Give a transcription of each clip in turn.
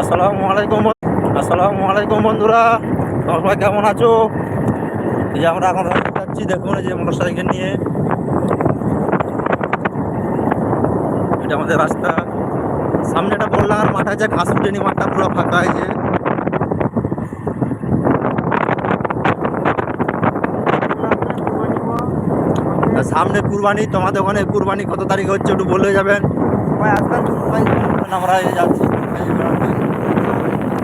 আসসালামু আলাইকুম আসসালামু আলাইকুম বন্ধুরা। তোমরা সবাই কেমন আছো? এই যে আমরা এখন যাচ্ছি দেখুন এই যে মোটর সাইকেল নিয়ে। এটা আমাদের রাস্তা। সামনে একটা বললাম মাঠ আছে ঘাস উঠেনি মাঠটা পুরো ফাঁকা আছে আর সামনে কুরবানি তোমাদের ওখানে কুরবানি কত তারিখে হচ্ছে একটু বলে যাবেন। ভাই আমরা এই যাচ্ছি। cidade.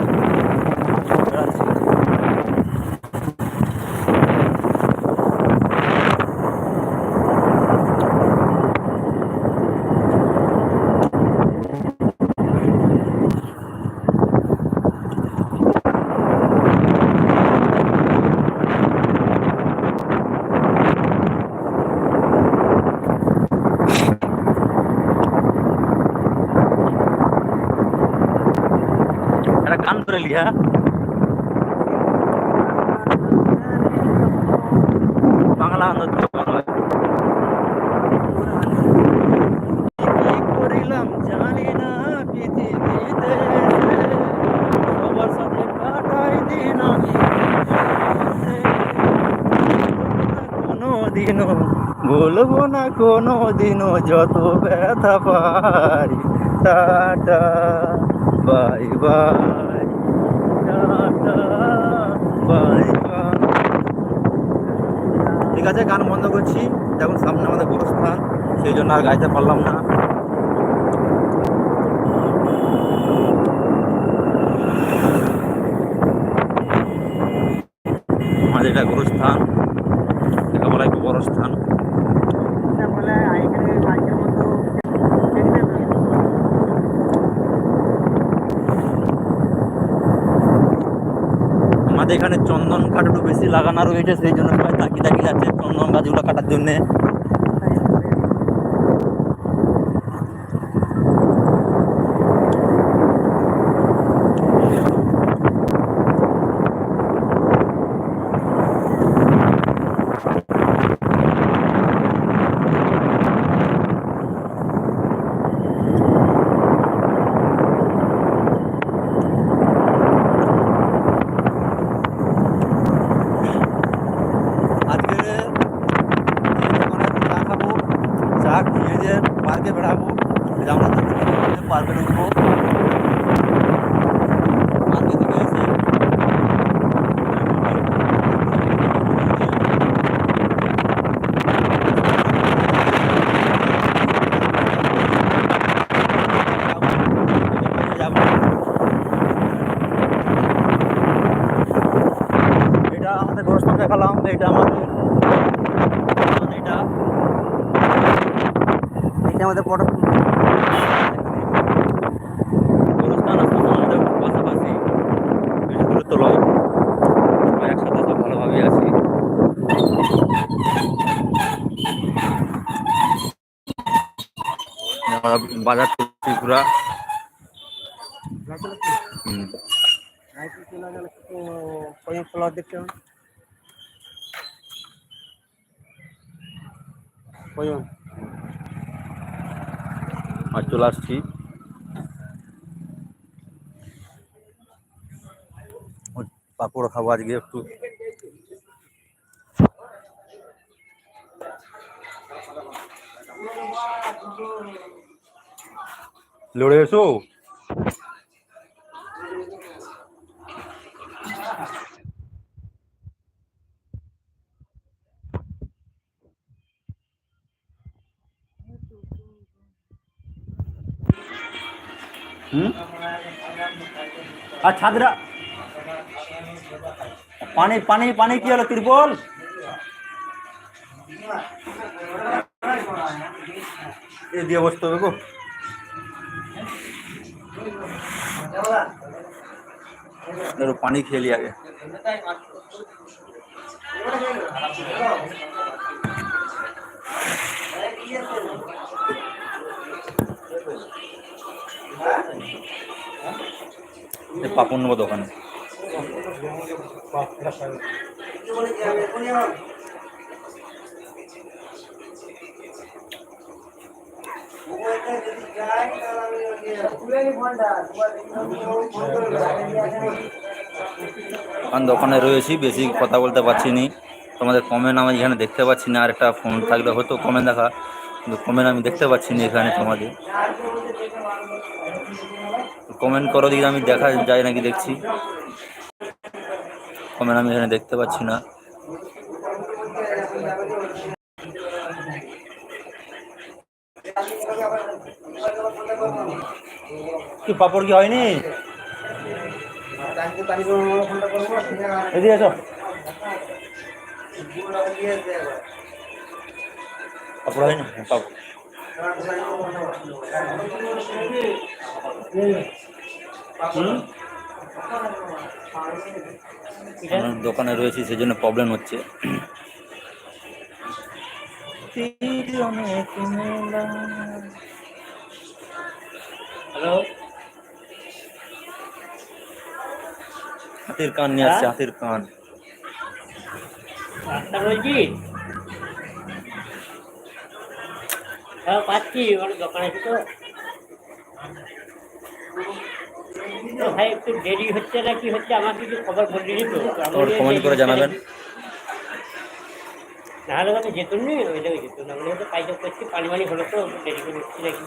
কাটাই দিন আমি কোনো দিনও বলবো না কোনো দিনও যত ব্যথা পাই tata bye bye tata bye bye ঠিক আছে, গান বন্ধ করছি। দেখুন, সামনে আমাদের বড় স্থান সেই জন্য আর গাইতে পারলাম না আমাদের এটা গোরস্থান এটা বলা একটু বড় স্থান আমাদের এখানে চন্দন কাঠ একটু বেশি লাগানো রয়েছে, সেই জন্য সবাই তাকিয়ে তাকিয়ে যাচ্ছে চন্দন গাছগুলো কাটার জন্যে আজকে চা খাব চা খেয়ে যে পার্কে বেড়াবো এই যে আমরা যাচ্ছি পার্কে ঢুকবো পার্কে থেকে এসে যাব এটা আমাদের গোরস্থান দেখালাম এটা আমাদের এটা এটা আমাদের পট গোরস্থান আর শ্মশান আমাদের পাশাপাশি বেশি দূরত্ব নয় আমরা একসাথে সব ভালোভাবে আছি আমরা বাজার ত্রিপুরা দেখতে আর চলে আসছি। পাঁপড় খাব আজকে একটু। লড়ে এসো। হুম? আর ছাদরা? পানি পানি পানি কি হলো তিরপল? এ দিয়ে বসতে হবে গো। পানি খেয়ে আগে। এই পাপন দোকানে। দোকানে রয়েছি, বেশি কথা বলতে পারছি নি। তোমাদের কমেন্ট আমি এখানে দেখতে পাচ্ছি না, আর একটা ফোন থাকলে হয়তো কমেন্ট দেখা। কিন্তু কমেন্ট আমি দেখতে পাচ্ছি না এখানে তোমাদের। কমেন্ট করো দিকে আমি দেখা যায় নাকি দেখছি। কমেন্ট আমি এখানে দেখতে পাচ্ছি না। কি পাপড় কি হয়নি? এদিকে পাপড় হয়নি হ্যাঁ, পাপড় আমার দোকানে রয়েছি সেই জন্য প্রবলেম হচ্ছে। হ্যালো হাতির কান নিয়ে আসছে হাতির কান। রাস্তা রয়েছি হ্যাঁ পাচ্ছি ওর দোকানে তো ভাই একটু দেরি হচ্ছে না কি হচ্ছে আমার কিছু খবর বলিনি তো কমেন্ট করে জানাবেন নাহলে তো যেতুন নি ওই জায়গায় যেতুন না মানে তো কাজ করছি পানি মানি হলো তো দেরি করে উঠছি নাকি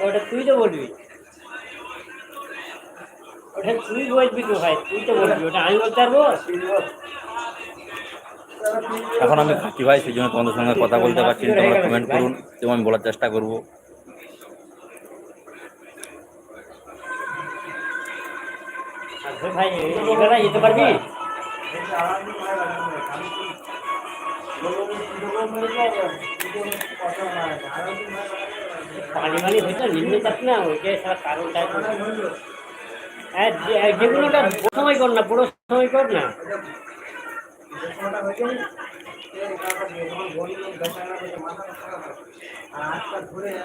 ওটা তুই তো বলবি ওটা তুই বলবি তো ভাই তুই তো বলবি ওটা আমি বলতে পারব এখন আমি খাটি ভাই, সেই জন্য তোমাদের সঙ্গে কথা বলতে পারছি তোমরা কমেন্ট করুন, এবং আমি বলার চেষ্টা করব। ভাই যেতে পারবি সময় কর না বড় সময় কর না।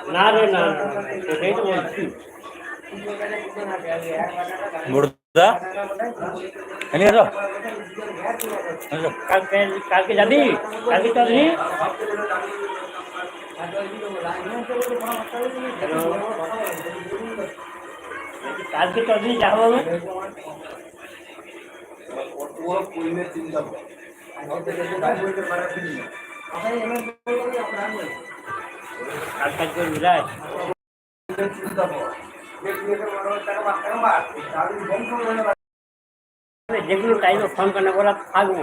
না রে না না, না, সেটাই তো বলছি বড়দা এনে এসো এসো। কালকে কালকে যাবি কালকে চলবি কালকে চলবি যাব আমি কাজ কাজ করবি রায় যেগুলো টাইমে ফোন করে বলা থাকব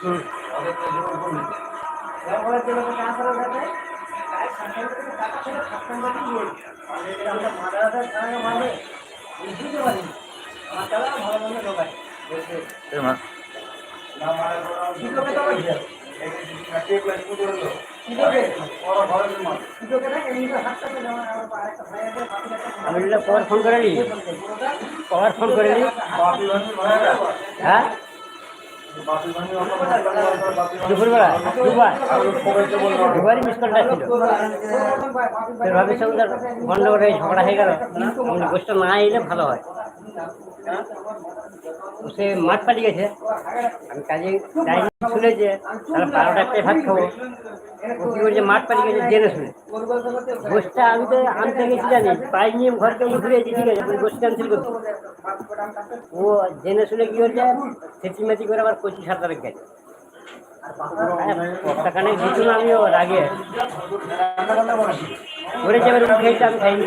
হুম। আমি ফোন করে নি কবার ফোন করে নি হ্যাঁ? দুপুরবেলা দুবার দুবারই মিস কলটা ছিল ভাবির সঙ্গে গন্ডগোল ঝগড়া হয়ে গেল। আমি না এলে ভালো হয়। সে মাঠ পালিয়ে গেছে। আমি কাজে যাইনি শুনেছে তাহলে বারোটা একটাই ভাত খাব। ও কি করছে মাঠ পালিয়ে গেছে, জেনে শুনে। গোষ্ঠটা আমি তো আনতে গেছি জানি পাই নিয়ে ঘরকে ঘুরে এসেছি, ঠিক আছে গোষ্ঠ ক্যান্সেল করছি ও জেনে শুনে কি করছে সেচিমেচি করে আবার কচি সাঁতারে গেছে। টাকানে দিত না আমিও রাগে। যাবে খেয়েছি আমি খাইনি।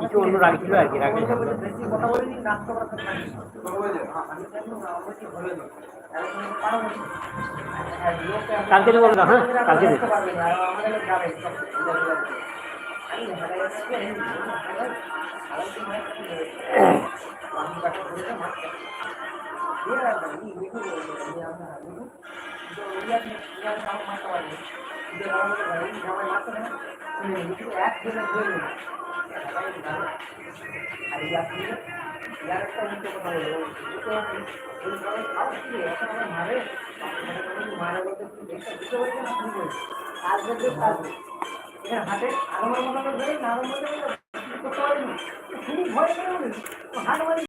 কিছু অন্য রাগ ছিল আর কি রাগে কালকে দেবো না হ্যাঁ? কালকে দেবো হাতে আরও মতো করে না করতে পারিনি খুবই ভয় করে হাট